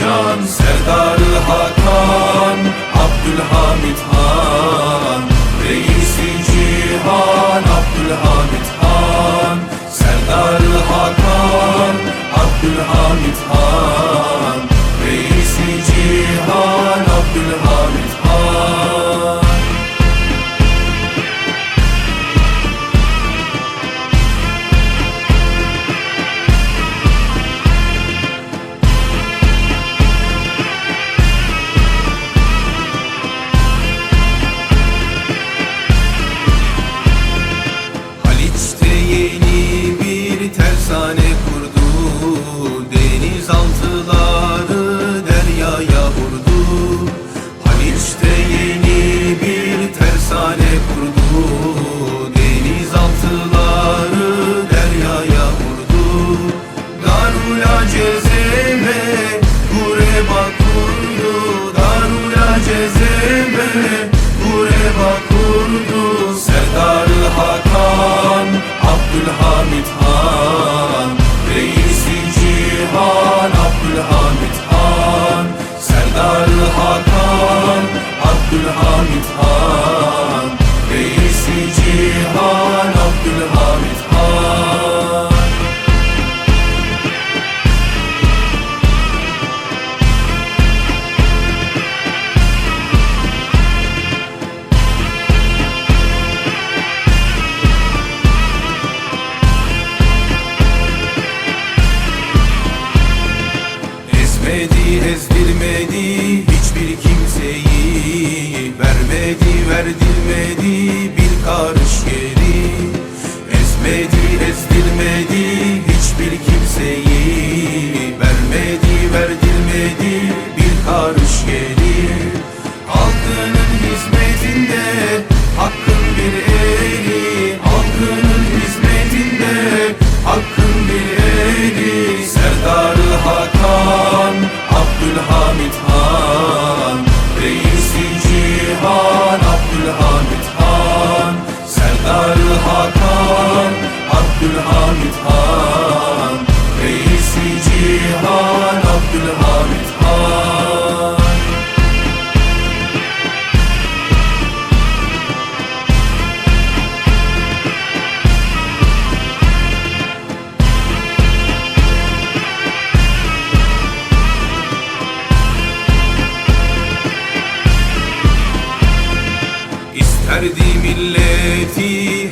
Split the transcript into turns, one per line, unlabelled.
can Serdarı Hakan Abdülhamit Han Abdülhamit Han Reisi Cihan Abdülhamit Han Ezmedi ezmedi karış gelir. Halkının hizmetinde hakkın bir eli. Halkının hizmetinde hakkın bir eli. Serdarı Hakan, Abdülhamit Han. Reisi Cihan, Abdülhamit Han. Serdarı Hakan, Abdülhamit Han. Reisi Cihan, Abdülhamit Han milleti.